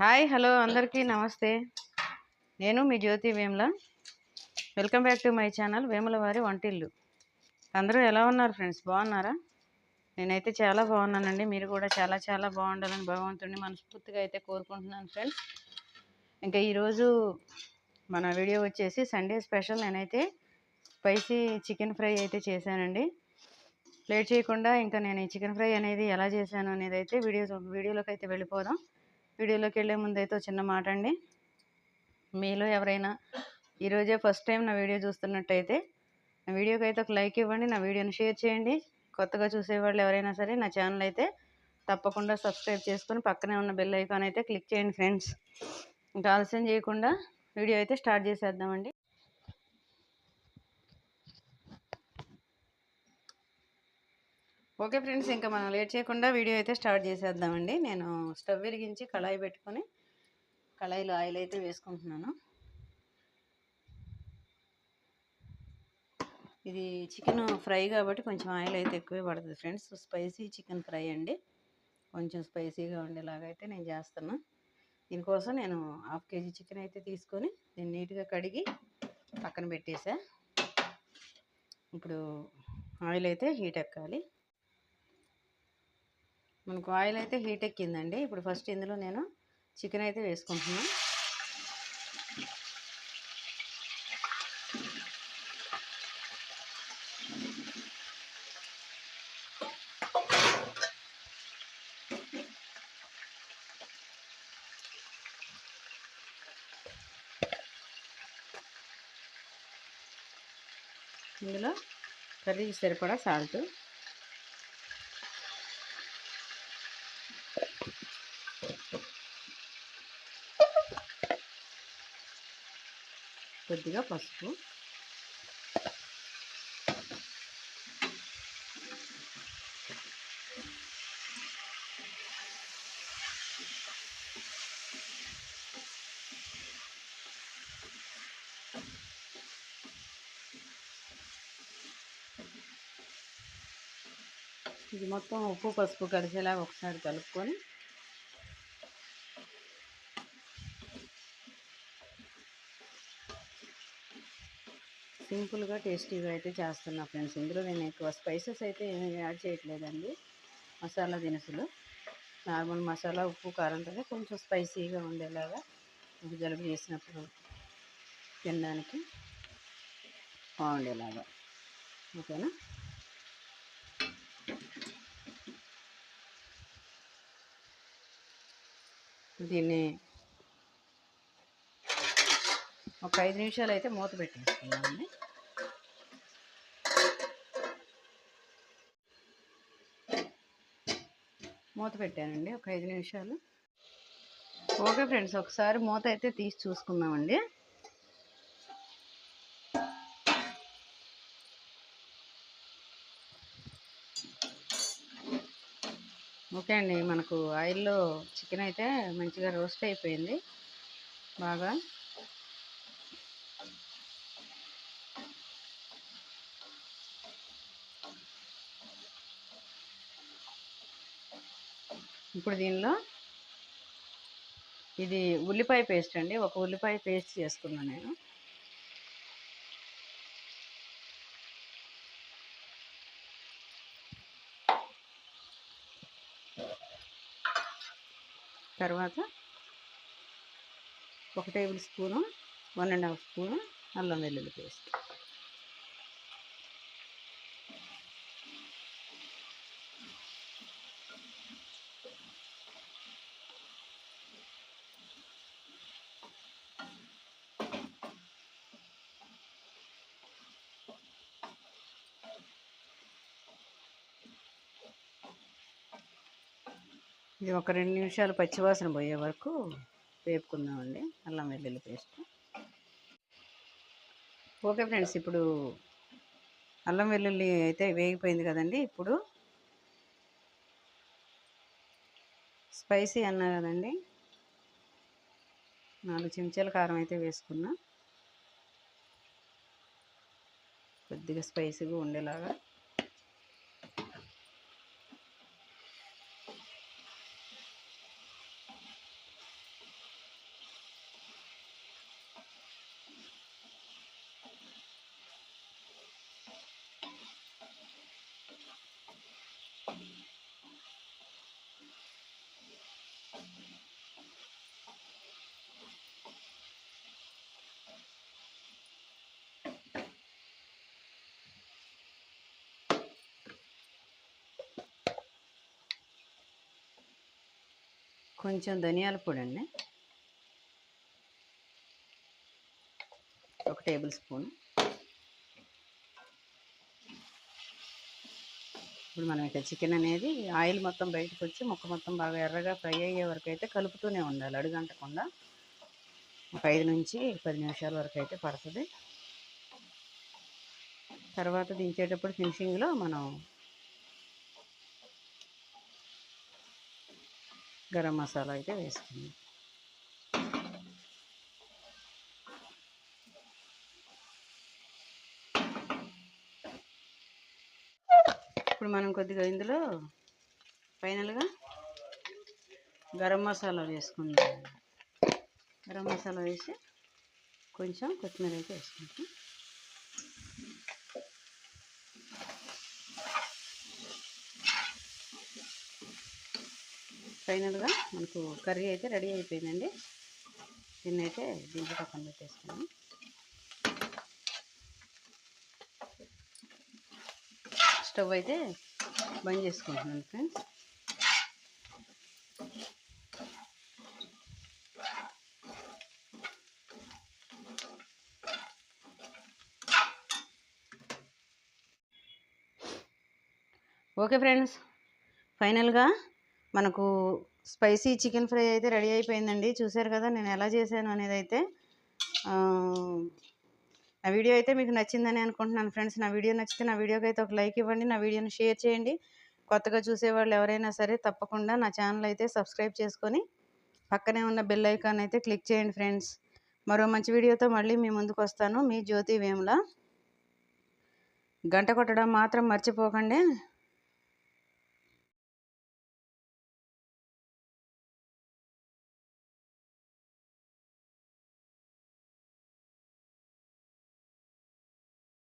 Hi hello అందరికీ నమస్తే. నేను మీ Jyothi Vemula. Welcome back to my channel Vemula వారి వంటిల్లు. అందరూ ఎలా ఉన్నారు ఫ్రెండ్స్? బాగున్నారా? నేనైతే చాలా బాగున్నానండి. మీరు కూడా చాలా చాలా బాగుండాలని భగవంతుడిని మనస్ఫూర్తిగా అయితే కోరుకుంటున్నాను ఫ్రెండ్స్. ఇంకా ఈరోజు మన వీడియో వచ్చేసి సండే స్పెషల్. నేనైతే స్పైసీ చికెన్ ఫ్రై అయితే చేశానండి. లేట్ చేయకుండా ఇంకా నేను ఈ చికెన్ ఫ్రై అనేది ఎలా చేశాను అనేది అయితే వీడియో వీడియోలోకి అయితే వెళ్ళిపోదాం. వీడియోలోకి వెళ్ళే ముందు అయితే చిన్న మాట అండి. మీలో ఎవరైనా ఈరోజే ఫస్ట్ టైం నా వీడియో చూస్తున్నట్టయితే నా వీడియోకి అయితే ఒక లైక్ ఇవ్వండి నా వీడియోని షేర్ చేయండి. కొత్తగా చూసేవాళ్ళు ఎవరైనా సరే నా ఛానల్ అయితే తప్పకుండా సబ్స్క్రైబ్ చేసుకొని పక్కనే ఉన్న బెల్ ఐకాన్ అయితే క్లిక్ చేయండి ఫ్రెండ్స్. ఇంకా ఆలస్యం చేయకుండా వీడియో అయితే స్టార్ట్ చేసేద్దామండి. ఓకే ఫ్రెండ్స్ ఇంకా మనం లేట్ చేయకుండా వీడియో అయితే స్టార్ట్ చేసేద్దామండి. నేను స్టవ్ విరిగించి కళాయి పెట్టుకొని కళాయిలో ఆయిల్ అయితే వేసుకుంటున్నాను. ఇది చికెన్ ఫ్రై కాబట్టి కొంచెం ఆయిల్ అయితే ఎక్కువే పడుతుంది ఫ్రెండ్స్. స్పైసీ చికెన్ ఫ్రై అండి. కొంచెం స్పైసీగా ఉండేలాగా అయితే నేను చేస్తున్నా. దీనికోసం నేను హాఫ్ కేజీ చికెన్ అయితే తీసుకొని దీన్ని నీట్గా కడిగి పక్కన పెట్టేసా. ఇప్పుడు ఆయిల్ అయితే హీట్ ఎక్కాలి. మనకు ఆయిల్ అయితే హీట్ ఎక్కిందండి. ఇప్పుడు ఫస్ట్ ఇందులో నేను చికెన్ అయితే వేసుకుంటున్నాను ఇందులో కర్రీకి సరిపడా సాల్ట్. కొద్దిగా పసుపు. ఇది మొత్తం ఉప్పు పసుపు కలిసేలా ఒకసారి కలుపుకొని సింపుల్గా టేస్టీగా అయితే చేస్తున్నా ఫ్రెండ్స్. ఇందులో నేను ఎక్కువ స్పైసెస్ అయితే ఏమీ యాడ్ చేయట్లేదండి. మసాలా దినుసులు. నార్మల్ మసాలా ఉప్పు కారంతోనే కొంచెం స్పైసీగా ఉండేలాగా జలుబు చేసినప్పుడు తినడానికి బాగుండేలాగా. ఓకేనా? దీన్ని ఒక ఐదు నిమిషాలు అయితే మూత పెట్టేసుకున్నామండి మూత పెట్టానండి ఒక ఐదు నిమిషాలు. ఓకే ఫ్రెండ్స్ ఒకసారి మూత అయితే తీసి చూసుకుందామండి. ఓకే అండి మనకు ఆయిల్లో చికెన్ అయితే మంచిగా రోస్ట్ అయిపోయింది. బాగా ఇప్పుడు దీనిలో ఇది ఉల్లిపాయ పేస్ట్ అండి. ఒక ఉల్లిపాయ పేస్ట్ చేసుకున్నాను నేను. తర్వాత ఒక tablespoon one and half spoon అల్లం వెల్లుల్లి పేస్ట్. ఇది ఒక రెండు నిమిషాలు పచ్చివాసన పోయే వరకు వేపుకుందామండి. అల్లం వెల్లుల్లి పేస్ట్. ఓకే ఫ్రెండ్స్ ఇప్పుడు అల్లం వెల్లుల్లి అయితే వేగిపోయింది కదండి. ఇప్పుడు స్పైసీ అన్నా కదండి. నాలుగు చెంచాల కారం అయితే వేసుకున్నా. కొద్దిగా స్పైసీగా ఉండేలాగా. కొంచెం ధనియాల పొడి అండి ఒక టేబుల్ స్పూన్. ఇప్పుడు మనం ఇక చికెన్ అనేది ఆయిల్ మొత్తం బయటకు వచ్చి ముక్క మొత్తం బాగా ఎర్రగా ఫ్రై అయ్యే వరకు అయితే కలుపుతూనే ఉండాలి అడుగంటకుండా. ఒక ఐదు నుంచి పది నిమిషాల వరకు అయితే పడుతుంది. తర్వాత దించేటప్పుడు ఫినిషింగ్లో మనం గరం మసాలా అయితే వేసుకుందాం ఇప్పుడు మనం కొద్దిగా ఇందులో ఫైనల్గా గరం మసాలా వేసుకుందాం. గరం మసాలా వేసి కొంచెం కొత్తిమీర అయితే వేసుకుంటాం ఫైనల్గా మనకు కర్రీ అయితే రెడీ అయిపోయిందండి. దీన్ని అయితే దీంట్లో పక్కన పెట్టేసుకున్నాం స్టవ్ అయితే బంద్ చేసుకుంటున్నాను ఫ్రెండ్స్. ఓకే ఫ్రెండ్స్ ఫైనల్గా మనకు స్పైసీ చికెన్ ఫ్రై అయితే రెడీ అయిపోయిందండి. చూసారు కదా నేను ఎలా చేశాను అనేది అయితే ఆ, నా వీడియో అయితే మీకు నచ్చిందని అనుకుంటున్నాను ఫ్రెండ్స్. నా వీడియో నచ్చితే నా వీడియోకి అయితే ఒక లైక్ ఇవ్వండి. నా వీడియోని షేర్ చేయండి. కొత్తగా చూసేవాళ్ళు ఎవరైనా సరే తప్పకుండా నా ఛానల్ అయితే సబ్స్క్రైబ్ చేసుకొని పక్కనే ఉన్న బెల్ ఐకాన్ అయితే క్లిక్ చేయండి ఫ్రెండ్స్. మరో మంచి వీడియోతో మళ్ళీ మీ ముందుకు వస్తాను. మీ జ్యోతి వేముల. గంట కొట్టడం మాత్రం మర్చిపోకండి.